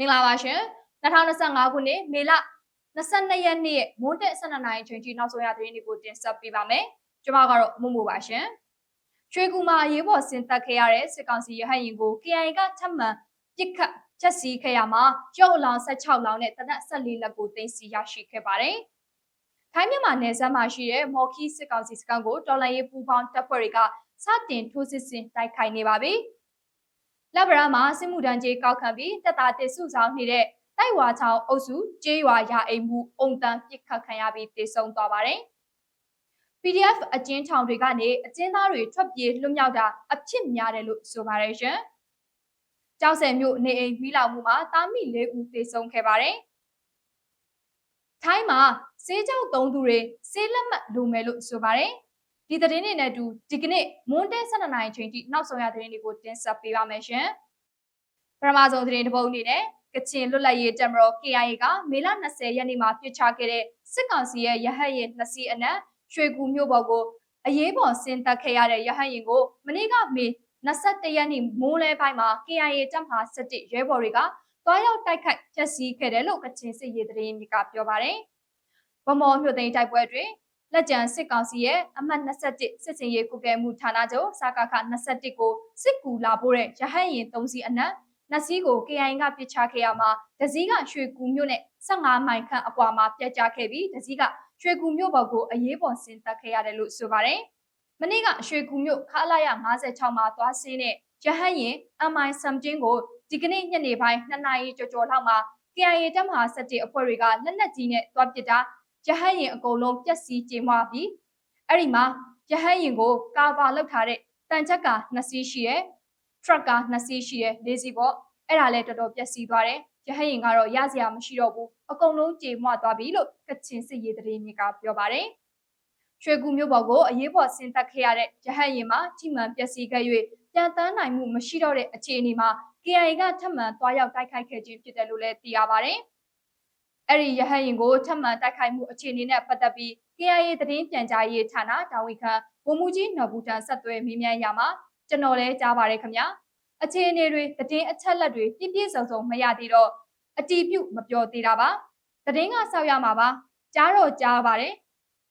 မင်္ဂလာပါရှင်2025ခုနှစ်မေလ22ရက်နေ့မွန်းတက်12နာရီချိန်ထိနောက်ဆုံးရသတင်းတွေကိုတင်ဆက်ပေးပါမယ်ကျွန်မကတော့မမို့ပါရှင်ရွှေကူမှာအရေးပေါ်ဆင်သက်ခဲ့ရတဲ့စစ်ကောင်စီရဟတ်ရင်ကို KIA ကထပ်မံပစ်ခတ်ချက်စီခဲ့ရမှာရုပ်အလောင်း16လောင်းနဲ့တနက်14လက်ကိုသိမ်းဆည်းရရှိခဲ့ပါတယ်ထိုင်းမြန်မာနယ်စပ်မှာရှိတဲ့မော်ခီစစ်ကောင်စီစခန်းကိုတော်လိုင်းရေးပူးပေါင်းတပ်ဖွဲ့တွေကစတင်ထိုးစစ်ဆင်တိုက်ခိုက်နေပါပြီ။ လက်ဗရာမှာစစ်မှုထမ်းကြီးကောက်ခံပြီးတက်တာတစ်စုဆောင်နေတဲ့တိုက်ဝါချောင်းအုပ်စုကျေးရွာရာအိမ်မှုအုံတန်ပစ်ခတ်ခံရပြီးတေဆုံးသွားပါတယ်။ PDF အကျဉ်းထောင်တွေကနေအကျဉ်းသားတွေထွက်ပြေးလွတ်မြောက်တာအဖြစ်များတယ်လို့ဆိုပါတယ်ရှင်။ကြောက်စဲမြို့နေအိမ်မိလောင်မှုမှာတာမီ၄ဦးတေဆုံးခဲ့ပါတယ်။ထိုင်းမှာစေးကြောက်သုံးသူတွေစေးလက်မှတ်လိုမယ်လို့ဆိုပါတယ်။ ဒီသတင်းတွေနဲ့အတူဒီကနေ့မွန်းတဲ12နာရီချိန်ထိနောက်ဆုံးရသတင်းတွေကိုတင်ဆက်ပေးပါမယ်ရှင်။ပထမဆုံးသတင်းတစ်ပုဒ်အနေနဲ့ကချင်လွတ်လပ်ရေးတပ်မတော် KIA ကမေလ20ရက်နေ့မှာပြစ်ချခဲ့တဲ့စစ်ကောင်စီရဲ့ရဟတ်ယာဉ်နှစ်စီးအနက်ရွှေကူမြို့ပေါ်ကိုအရေးပေါ်ဆင်းသက်ခဲ့ရတဲ့ရဟတ်ယာဉ်ကိုမနေ့ကမေ21ရက်နေ့မိုးလဲပိုင်းမှာ KIA တပ်မဟာ17ရဲဘော်တွေကတွားရောက်တိုက်ခိုက်ဖျက်ဆီးခဲ့တယ်လို့ကချင်စစ်ရေးသတင်းမြစ်ကပြောပါတယ်။ဗမော်မြို့သိမ်းတိုက်ပွဲတွင် လက်ကျန်စစ်ကောင်စီရဲ့အမှတ်21စစ်စင်ရေးကုကဲမှုဌာနချုပ်စကာခ21ကိုစစ်ကူလာပို့တဲ့ရဟတ်ရင်3စီးအနက်နှစ်စီးကို KIA ကပြစ်ချခဲ့ရမှာဒစီကရွှေကူမြို့နဲ့15မိုင်ခန့်အကွာမှာပြတ်ကျခဲ့ပြီးဒစီကရွှေကူမြို့ဘော်ကိုအရေးပေါ်ဆင်းသက်ခဲ့ရတယ်လို့ဆိုပါတယ်။မနေ့ကရွှေကူမြို့ခလာရ56မှာသွားဆင်းတဲ့ရဟတ်ရင် MI 17ကိုဒီကနေ့ညနေပိုင်း2နာရီကျော်ကျော်လောက်မှာ KIA တပ်မဟာ17အဖွဲ့တွေကလက်နက်ကြီးနဲ့တွားပစ်တာ ရဟတ်ရင်အကုန်လုံးပျက်စီးကြေမွပြီးအဲ့ဒီမှာရဟတ်ရင်ကိုကာဗာလောက်ထားတဲ့တန်ချက်ကနှစ်စီးရှိတယ်ထရက်ကနှစ်စီးရှိတယ်လေးစီးပေါ့အဲ့ဒါလည်းတော်တော်ပျက်စီးသွားတယ်ရဟတ်ရင်ကတော့ရစရာမရှိတော့ဘူးအကုန်လုံးကြေမွသွားပြီလို့ကချင်စစ်ရေးသတင်းမြစ်ကပြောပါတယ်ရွှေကူမြို့ပေါ်ကိုအရေးပေါ်ဆင်းသက်ခဲ့ရတဲ့ရဟတ်ရင်မှာကြီးမှန်ပျက်စီးခဲ့၍ပြန်တန်းနိုင်မှုမရှိတော့တဲ့အခြေအနေမှာ KIA ကထပ်မံသွားရောက်တိုက်ခိုက်ခဲ့ခြင်းဖြစ်တယ်လို့လည်းသိရပါတယ်။ အဲ့ဒီရဟတ်ရင်ကိုထပ်မံတိုက်ခိုက်မှုအခြေအနေနဲ့ပတ်သက်ပြီး KIA သတင်းပြန်ကြားရေးဌာနတာဝန်ခံဗိုလ်မှူးကြီးနော်ဘူးတန်ဆက်သွဲမေးမြန်းရမှာကျွန်တော်လည်းကြားပါတယ်ခင်ဗျာအခြေအနေတွေသတင်းအချက်လက်တွေပြည့်ပြည့်စုံစုံမရသေးတော့အတီးပြုတ်မပြောသေးတာပါသတင်းကဆောက်ရမှာပါကြားတော့ကြားပါတယ်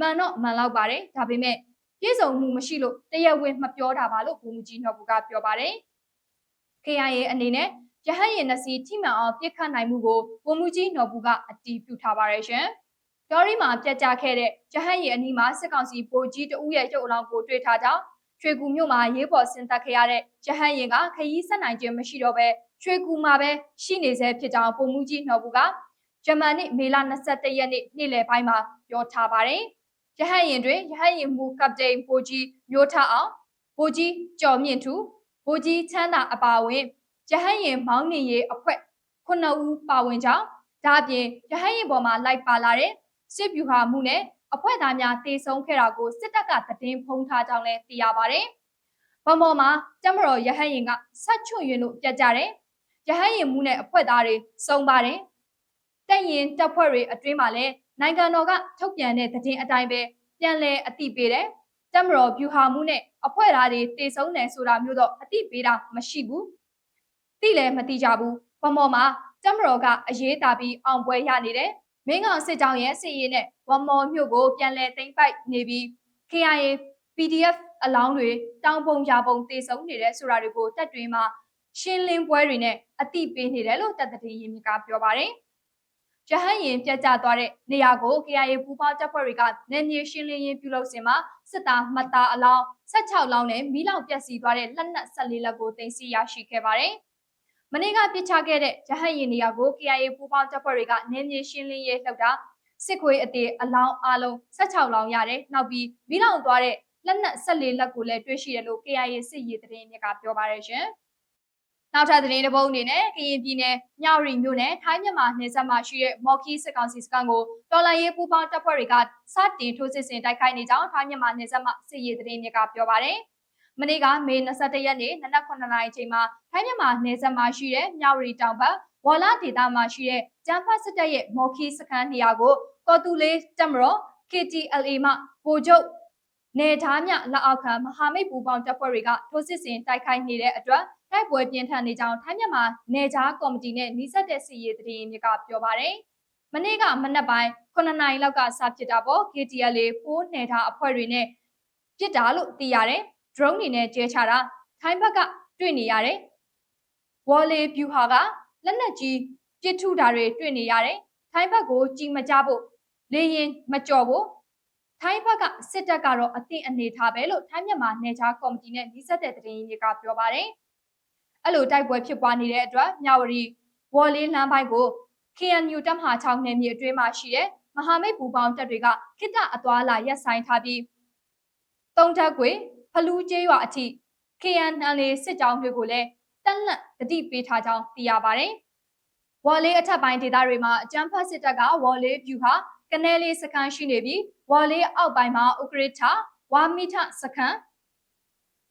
မှန်တော့မှန်လောက်ပါတယ်ဒါပေမဲ့ပြည့်စုံမှုမရှိလို့တရားဝင်မပြောတာပါလို့ဗိုလ်မှူးကြီးနော်ဘူးကပြောပါတယ် KIA အနေနဲ့ ရဟတ်ရင်နှစီထိမှန်အောင်ပြစ်ခတ်နိုင်မှုကိုကိုမှုကြီးနော်ဘူးကအတည်ပြုထားပါရဲ့ရှင်။ပြောရီမှာပြက်ကြခဲ့တဲ့ရဟတ်ရင်အနီးမှာစစ်ကောင်စီဗိုလ်ကြီးတဦးရဲ့ရုပ်အလောင်းကိုတွေ့ထားကြောင်းရွှေကူမြို့မှာရေးပေါ်ဆင်သက်ခဲ့ရတဲ့ရဟတ်ရင်ကခရီးဆက်နိုင်ခြင်းမရှိတော့ဘဲရွှေကူမှာပဲရှိနေဆဲဖြစ်ကြောင်းပုံမှုကြီးနော်ဘူးကဂျမန်နေ့မေလ21ရက်နေ့နေ့လယ်ပိုင်းမှာပြောထားပါတယ်။ရဟတ်ရင်တွင်ရဟတ်ရင်မူကပတိန်ဗိုလ်ကြီးမျိုးထအောင်ဗိုလ်ကြီးကျော်မြင့်ထူဗိုလ်ကြီးချမ်းသာအပါအဝင် ရဟန်းရင်မောင်းနေရေးအဖွဲ့ခုနှစ်ဦးပါဝင်ကြောင်းဒါအပြင်ရဟန်းရင်ပေါ်မှာလိုက်ပါလာတဲ့စစ်ဗျူဟာမှုနဲ့အဖွဲ့သားများတေဆုံးခဲ့တာကိုစစ်တပ်ကသတင်းဖုံးထားကြောင်းလည်းသိရပါတယ်။ဗမော်မှာတမတော်ရဟန်းရင်ကဆက်ချွတ်ရင်လို့ပြတ်ကြတယ်။ရဟန်းရင်မှုနဲ့အဖွဲ့သားတွေစုံပါတယ်။တက်ရင်တပ်ဖွဲ့တွေအတွင်းမှာလည်းနိုင်ငံတော်ကထုတ်ပြန်တဲ့သတင်းအတိုင်းပဲပြန်လည်အသိပေးတယ်။တမတော်ဗျူဟာမှုနဲ့အဖွဲ့သားတွေတေဆုံးတယ်ဆိုတာမျိုးတော့အသိပေးတာမရှိဘူး။ သိလည်းမသိကြဘူးဗမော်မှာတမတော်ကအရေးတာပြီးအောင်ပွဲရနေတယ်မင်းကောင်စစ်ကြောင်းရဲ့စစ်ရေးနဲ့ဝမော်မြို့ကိုပြန်လည်သိမ်းပိုက်နေပြီး KIA PDF အလောင်းတွေတောင်ပုံရာပုံတေဆုံးနေတဲ့ဆိုတာတွေကိုတက်တွင်မှာရှင်းလင်းပွဲတွေနဲ့အတိပေးနေတယ်လို့တပ်တည်ရင်မြကပြောပါတယ်။ရဟန်းရင်ပြတ်ကျသွားတဲ့နေရာကို KIA ပူပေါင်းတပ်ဖွဲ့တွေကနယ်မြေရှင်းလင်းရေးပြုလုပ်စဉ်မှာစစ်သားမှတ်သားအလောင်း16လောင်းနဲ့မီးလောင်ပျက်စီးသွားတဲ့လက်နက်14လက်ကိုတင်စီရရှိခဲ့ပါတယ်။ မနေ့ကပြစ်ချခဲ့တဲ့ရဟတ်ရင်နေရာကို KIA ပူးပေါင်းတပ်ဖွဲ့တွေကနင်းမြေရှင်းလင်းရေးလှုပ်တာစစ်ခွေးအတေအလောင်းအလုံး16လောင်းရတယ်နောက်ပြီးမိလောင်သွားတဲ့လက်နက်14လက်ကိုလည်းတွေ့ရှိတယ်လို့ KIA စစ်ရေးသတင်းမြစ်ကပြောပါရရှင်နောက်ထပ်သတင်းတစ်ပုဒ်အနေနဲ့ကရင်ပြည်နယ်မြဝတီမြို့နယ်ထိုင်းမြန်မာနယ်စပ်မှာရှိတဲ့မော်ခီစစ်ကောင်စီစခန်းကိုတော်လိုင်းရေးပူးပေါင်းတပ်ဖွဲ့တွေကစတင်ထိုးစစ်ဆင်တိုက်ခိုက်နေကြောင်းထိုင်းမြန်မာနယ်စပ်မှာစစ်ရေးသတင်းမြစ်ကပြောပါရယ် မနေ့ကမေ21ရက်နေ့နနက်9နာရီချိန်မှာထိုင်းမြန်မာနယ်စပ်မှာရှိတဲ့မြဝတီတောင်ဘက်ဝါလာဒေသမှာရှိတဲ့ကျန်းဖတ်စစ်တပ်ရဲ့မော်ခီစခန်းနေရာကိုကော်တူလေးတက်မတော် KTLA မှပိုချုပ်နေသားမြလက်အောက်ခံမဟာမိတ်ပူပေါင်းတပ်ဖွဲ့တွေကထိုးစစ်ဆင်တိုက်ခိုက်နေတဲ့အတွက်တိုက်ပွဲပြင်းထန်နေကြောင်းထိုင်းမြန်မာနယ်ခြားကော်မတီနဲ့နှိစက်တဲ့စီရေးတရင်မြစ်ကပြောပါတယ်။မနေ့ကမနက်ပိုင်း9နာရီလောက်ကစဖြစ်တာပေါ့ KTL ပိုးနယ်ထားအဖွဲ့တွေနဲ့ပြစ်တာလို့သိရတယ်။ drone တွေနဲ့ကျဲချတာထိုင်းဘက်ကတွေ့နေရတယ်။ဝေါ်လေဗျူဟာကလက်နက်ကြီးပစ်ထုတာတွေတွေ့နေရတယ်။ထိုင်းဘက်ကိုကြည်မကြဖို့လေရင်မကြော်ဖို့ထိုင်းဘက်ကစစ်တပ်ကတော့အသင့်အနေထားပဲလို့ထိုင်းမြန်မာနယ်ခြားကော်မတီနဲ့နှိစက်တဲ့တရင်ကြီးကပြောပါတယ်။အဲ့လိုတိုက်ပွဲဖြစ်ပွားနေတဲ့အတွက်မြဝတီဝေါ်လေးလမ်းပိုင်းကို KNU တပ်မဟာ6နယ်မြေအတွင်းမှာရှိတဲ့မဟာမိတ်ပူပေါင်းတပ်တွေကခိတ္တအသွာလာရပ်ဆိုင်ထားပြီးတုံးတက်ကွေ ဖလူးကျေးရွာအထိ KNL စစ်ကြောင်းတွေကိုလည်းတက်လက်တတိပေးထားကြောင်းသိရပါတယ်။ဝေါ်လေးအထက်ပိုင်းဒေသတွေမှာအကြမ်းဖက်စစ်တပ်ကဝေါ်လေးဗျူဟာကနေလေးစခန်းရှိနေပြီးဝေါ်လေးအောက်ပိုင်းမှာဥကရထဝါမိထစခန်း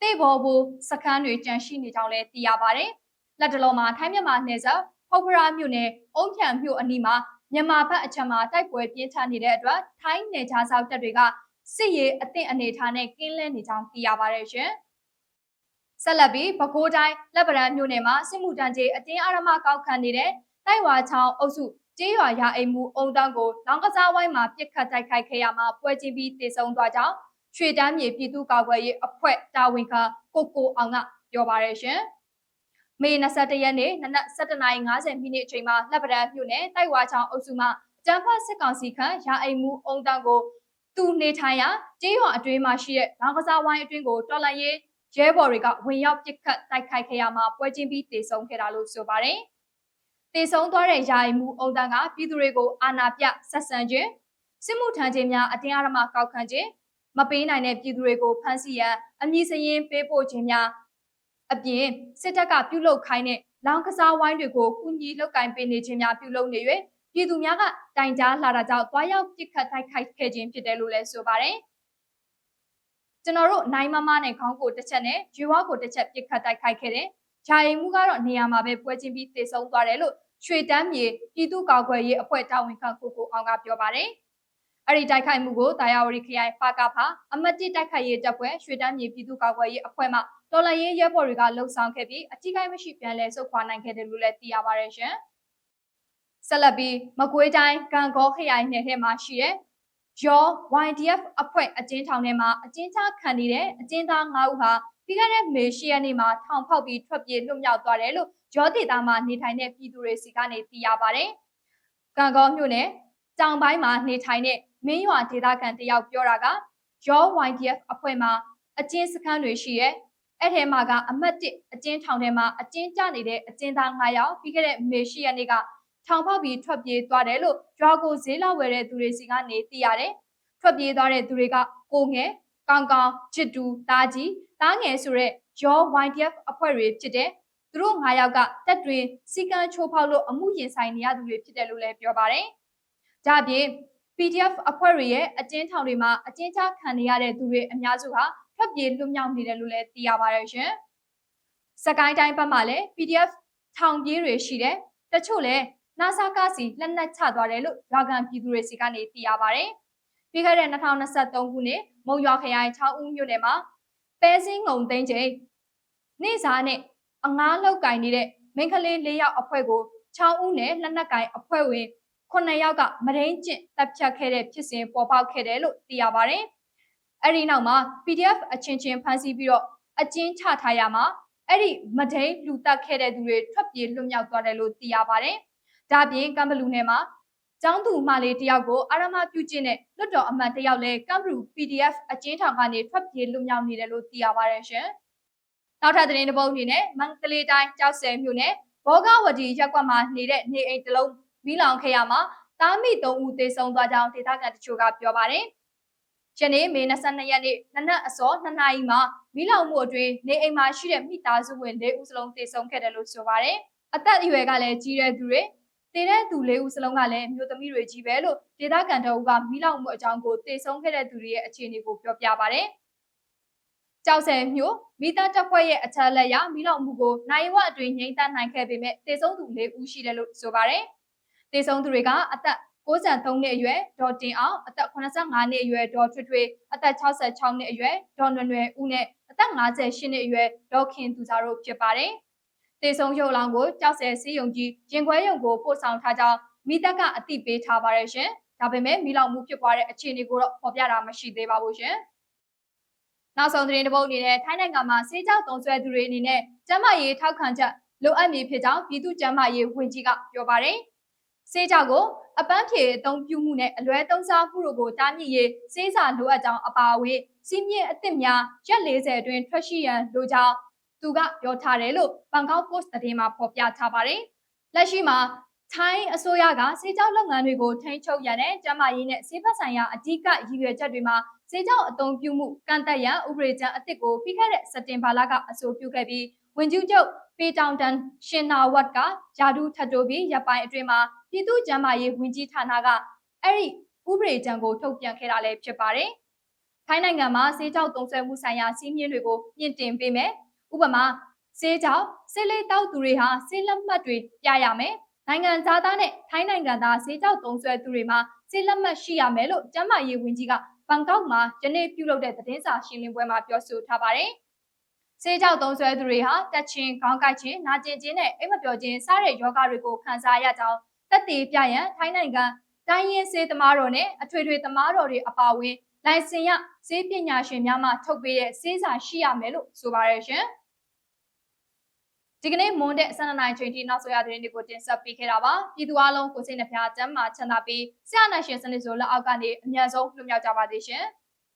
တေဘောဘူစခန်းတွေကျန်ရှိနေကြောင်းလည်းသိရပါတယ်။လက်တလုံးမှာထိုင်းမြန်မာနယ်စပ်ဖုတ်ဖရာမြို့နယ်အုံဖြံမြို့အနီးမှာမြန်မာဘက်အချက်မှာတိုက်ပွဲပြင်းထန်နေတဲ့အတွက်ထိုင်းနယ်ခြားစောက်တပ်တွေက စစ်ရေးအသင့်အနေထားနဲ့ကင်းလဲနေကြောင်းသိရပါတယ်ရှင်။ဆက်လက်ပြီးပဲခူးတိုင်းလက်ပံမြို့နယ်မှာစစ်မှုတန်းကြီးအတင်းအဓမ္မကောက်ခံနေတဲ့တိုက်ဝါချောင်းအုပ်စုကျေးရွာရာအိမ်မှုအုံတန်းကိုလောင်ကစားဝိုင်းမှာပြစ်ခတ်တိုက်ခိုက်ခဲ့ရမှာပွဲချင်းပြီးတည်ဆုံသွားကြောင်းရွှေတန်းမြေပြည်သူ့ကာကွယ်ရေးအဖွဲ့တာဝန်ခံကိုကိုအောင်ကပြောပါရရှင်။မေ21ရက်နေ့နနက်7:50မိနစ်အချိန်မှာလက်ပံမြို့နယ်တိုက်ဝါချောင်းအုပ်စုမှတမ်ဖတ်စစ်ကောင်စီခန့်ရာအိမ်မှုအုံတန်းကို သူနေထိုင်ရာကျေးရွာအတွင်းမှာရှိတဲ့လောင်ကစားဝိုင်းအတွင်းကိုတော်လန်ရေးရဲဘော်တွေကဝင်ရောက်ပစ်ခတ်တိုက်ခိုက်ခဲ့ရမှာပွဲချင်းပြီးတည်ဆုံခဲ့တာလို့ဆိုပါတယ်။တည်ဆုံသွားတဲ့ယာယီမှုအုံတန်းကပြည်သူတွေကိုအာဏာပြဆက်ဆံခြင်းစစ်မှုထမ်းခြင်းများအတင်းအဓမ္မကောက်ခံခြင်းမပေးနိုင်တဲ့ပြည်သူတွေကိုဖမ်းဆီးရန်အမည်စရင်ပေးပို့ခြင်းများအပြင်စစ်တပ်ကပြုလုပ်ခိုင်းတဲ့လောင်ကစားဝိုင်းတွေကိုကုညီလောက်ကင်ပေးနေခြင်းများပြုလုပ်နေ၍ ပြည်သူများကတိုင်ကြားလာတာကြောင့်တွားရောက်ပစ်ခတ်တိုက်ခိုက်ခဲ့ခြင်းဖြစ်တယ်လို့လည်းဆိုပါတယ်ကျွန်တော်တို့နိုင်မမနဲ့ခေါင်းကိုတစ်ချက်နဲ့ရွေဝါကိုတစ်ချက်ပစ်ခတ်တိုက်ခိုက်ခဲ့တယ်ဂျာရင်မှုကတော့နေရာမှာပဲပွဲချင်းပြီးတည်ဆုံသွားတယ်လို့ရွှေတန်းမြေပြည်သူ့ကာကွယ်ရေးအဖွဲ့တာဝန်ခံကိုကိုအောင်ကပြောပါတယ်။အဲ့ဒီတိုက်ခိုက်မှုကိုတာယာဝတီခရိုင်ပါကဖာအမတ်တိတိုက်ခိုက်ရေးတပ်ဖွဲ့ရွှေတန်းမြေပြည်သူ့ကာကွယ်ရေးအဖွဲ့မှတော်လှန်ရေးရဲဘော်တွေကလှုပ်ဆောင်ခဲ့ပြီးအကြီးကိုင်းမရှိပြန်လဲဆုတ်ခွာနိုင်ခဲ့တယ်လို့လည်းသိရပါတယ်ရှင်။ ဆက်လက်ပြီးမကွေးတိုင်းကံကောခရိုင်နယ်ထဲမှာရှိတဲ့ရော YDF အဖွဲ့အကျဉ်းထောင်ထဲမှာအကျဉ်းချခံနေတဲ့အကျဉ်းသား9ဦးဟာပြီးခဲ့တဲ့မေရှိယနေ့မှာထောင်ဖောက်ပြီးထွက်ပြေးလွတ်မြောက်သွားတယ်လို့ရောဒေတာမှာနေထိုင်တဲ့ပြည်သူတွေစီကနေသိရပါတယ်။ကံကောမြို့နယ်တောင်ပိုင်းမှာနေထိုင်တဲ့မင်းရွာဒေသခံတယောက်ပြောတာကရော YDF အဖွဲ့မှာအကျဉ်းစခန်းတွေရှိရဲအဲ့ထဲမှာကအမတ်တစ်အကျဉ်းထောင်ထဲမှာအကျဉ်းကျနေတဲ့အကျဉ်းသား9ယောက်ပြီးခဲ့တဲ့မေရှိယနေ့က ထောင်ဖောက်ပြီးထွက်ပြေးသွားတယ်လို့ကြွားကိုဈေးလောက်ဝယ်တဲ့သူတွေစီကနေသိရတယ်။ထွက်ပြေးသွားတဲ့သူတွေကကိုငယ်ကောင်ကောင်ချစ်တူတားကြီးတားငယ်ဆိုတဲ့ရော YDF အဖွဲ့တွေဖြစ်တဲ့သူတို့၅ယောက်ကတက်တွင်စီကံချိုးဖောက်လို့အမှုရင်ဆိုင်နေရသူတွေဖြစ်တယ်လို့လည်းပြောပါတယ်။ဒါ့အပြင် PDF အဖွဲ့တွေရဲ့အကျဉ်းထောင်တွေမှာအကျဉ်းချခံနေရတဲ့သူတွေအများစုဟာထွက်ပြေးလွတ်မြောက်နေတယ်လို့လည်းသိရပါတယ်ရှင်။စကိုင်းတိုင်းဘက်မှာလည်း PDF ထောင်ပြေးတွေရှိတယ်။တချို့လည်း နာဆာကားစီလက်နက်ချသွားတယ်လို့ရွာကန်ပြည်သူတွေစီကနေသိရပါတယ်။ပြီးခဲ့တဲ့2023ခုနှစ်မုံရွာခရိုင်6ဦးမြို့နယ်မှာပဲစင်းငုံသိန်းချိန်နေ့စားနဲ့အငားလောက်ကင်နေတဲ့မိန်းကလေး၄ယောက်အဖွဲ့ကို6ဦးနဲ့လက်နက်ကင်အဖွဲ့ဝင်9ယောက်ကမရင်းကျင့်တပ်ဖြတ်ခဲ့တဲ့ဖြစ်စဉ်ပေါ်ပေါက်ခဲ့တယ်လို့သိရပါတယ်။အဲဒီနောက်မှာ PDF အချင်းချင်းဖမ်းဆီးပြီးတော့အကျဉ်းချထားရမှာအဲ့ဒီမဒိန်လူတက်ခဲ့တဲ့သူတွေထွက်ပြေးလွတ်မြောက်သွားတယ်လို့သိရပါတယ်။ ဒါပြင်ကမ်ဘလူနယ်မှာကျောင်းသူမလေးတယောက်ကိုအာရမပြုကျင့်တဲ့လွတ်တော်အမတ်တယောက်လည်းကမ်ဘလူ PDF အကျဉ်းထောင်ကနေထွက်ပြေးလွတ်မြောက်နေတယ်လို့သိရပါတယ်ရှင်။နောက်ထပ်သတင်းတစ်ပုဒ်အနေနဲ့မန္တလေးတိုင်းကြောက်စဲမြို့နယ်ဘောဂဝတီရက်ကွက်မှာနေတဲ့နေအိမ်တစ်လုံးမီးလောင်ခဲ့ရမှာတားမိ၃ဦးသေဆုံးသွားကြောင်းဒေသခံတချို့ကပြောပါတယ်။ယနေ့မေ22ရက်နေ့နနက်အစော2နာရီမှာမီးလောင်မှုအတွင်းနေအိမ်မှာရှိတဲ့မိသားစုဝင်၄ဦးစလုံးသေဆုံးခဲ့တယ်လို့ဆိုပါတယ်။အသက်အရွယ်ကလည်းကြီးတဲ့သူတွေ တည်တဲ့သူလေးဦးစလုံးကလည်းမြို့သမီးတွေကြီးပဲလို့ဒေသခံတအုပ်ကမိလောင်မှုအကြောင်းကိုတေဆုံးခဲ့တဲ့သူတွေရဲ့အခြေအနေကိုပြောပြပါဗျ။ကြောက်စဲမြို့မိသားတပ်ဖွဲ့ရဲ့အချက်လက်ရမိလောင်မှုကိုနိုင်ဝအတွင်းငိမ့်သက်နိုင်ခဲ့ပေမဲ့တေဆုံးသူလေးဦးရှိတယ်လို့ဆိုပါဗျ။တေဆုံးသူတွေကအသက်63နှစ်အရွယ်ဒေါ်တင်အောင်အသက်85နှစ်အရွယ်ဒေါ်ထွေထွေအသက်66နှစ်အရွယ်ဒေါ်နွယ်နွယ်ဦးနဲ့အသက်58နှစ်အရွယ်ဒေါ်ခင်သူစာတို့ဖြစ်ပါတယ် တေဆုံးရုပ်လောင်းကိုကြောက်စဲစီးယုံကြီးရင်ခွဲယုံကိုပို့ဆောင်ထားကြောင်းမိသက်က အသိပေးထားပါတယ်ရှင်။ဒါပေမဲ့မိလောင်မှုဖြစ်ပွားတဲ့အခြေအနေကိုတော့ဖော်ပြတာမရှိသေးပါဘူးရှင်။နောက်ဆုံးသတင်းတစ်ပုဒ်အနေနဲ့ထိုင်းနိုင်ငံမှာစေးကြောက်တုံးဆွဲသူတွေအနေနဲ့ကျန်းမာရေးထောက်ခံချက်လိုအပ်မည်ဖြစ်ကြောင်းပြည်သူ့ကျန်းမာရေးဝန်ကြီးကပြောပါတယ်။စေးကြောက်ကိုအပန်းဖြေအသုံးပြုမှုနဲ့အလွဲသုံးစားမှုတို့ကိုတားမြစ်ရေးစေးစာလိုအပ်ကြောင်းအပါအဝင်စီးမြင့်အသစ်များရက်40အတွင်းထွက်ရှိရန်လိုကြောင်း သူကပြောထားတယ်လို့ဘန်ကောက်ပို့စ်သတင်းမှာဖော်ပြထားပါတယ်။လက်ရှိမှာထိုင်းအစိုးရကစေကြောက်လုပ်ငန်းတွေကိုထိန်းချုပ်ရန်နဲ့ကျန်းမာရေးနဲ့ဆေးဖက်ဆိုင်ရာအဓိကရည်ရွယ်ချက်တွေမှာစေကြောက်အသုံးပြုမှုကန့်သက်ရန်ဥပဒေကြမ်းအသစ်ကိုပြီးခဲ့တဲ့စက်တင်ဘာလကအဆိုပြုခဲ့ပြီးဝင်ကျူးချုပ်ပေတောင်တန်ရှင်နာဝတ်ကယာဒူထတ်တိုပြီးရပ်ပိုင်းအတွင်းမှာပြည်သူ့ကျန်းမာရေးဝန်ကြီးဌာနကအဲ့ဒီဥပဒေကြမ်းကိုထုတ်ပြန်ခဲ့တာလည်းဖြစ်ပါတယ်။ထိုင်းနိုင်ငံမှာစေကြောက်သုံးဆွဲမှုဆိုင်ရာစီးမြင့်တွေကိုမြင့်တင်ပေးမယ်။ ဥပမာစေကြောက်ဆေးလေးတောက်သူတွေဟာဆေးလက်မှတ်တွေပြရမယ်။နိုင်ငံသားသားနဲ့ထိုင်းနိုင်ငံသားစေကြောက်သုံးဆွဲသူတွေမှာဆေးလက်မှတ်ရှိရမယ်လို့ကျန်းမာရေးဝန်ကြီးကဘန်ကောက်မှာယနေ့ပြုလုပ်တဲ့သတင်းစာရှင်းလင်းပွဲမှာပြောဆိုထားပါတယ်။ဆေးကြောက်သုံးဆွဲသူတွေဟာတက်ချင်းခေါင်းကိုက်ခြင်းနာကျင်ခြင်းနဲ့အိမ်မပျော်ခြင်းစတဲ့ယောဂတွေကိုခံစားရကြောင်းသက်သေပြရန်ထိုင်းနိုင်ငံတိုင်းရင်းစေးသမားတော်နဲ့အထွေထွေသမားတော်တွေအပါအဝင်လိုင်စင်ရစေးပညာရှင်များမှထုတ်ပေးတဲ့စေးစာရှိရမယ်လို့ဆိုပါရရှင်။ ဒီကနေ့မွန်တဲ့12နိုင်ချိန်ထိနောက်ဆိုရသတင်းတွေကိုတင်ဆက်ပေးခဲ့တာပါ။ပြည်သူအလုံးကိုစိတ်နှဖျားစမ်းမှာချမ်းသာပြီးဆရာနာရှင်စနစ်ဆိုလက်အောက်ကနေအမြန်ဆုံးလွတ်မြောက်ကြပါသေးရှင်။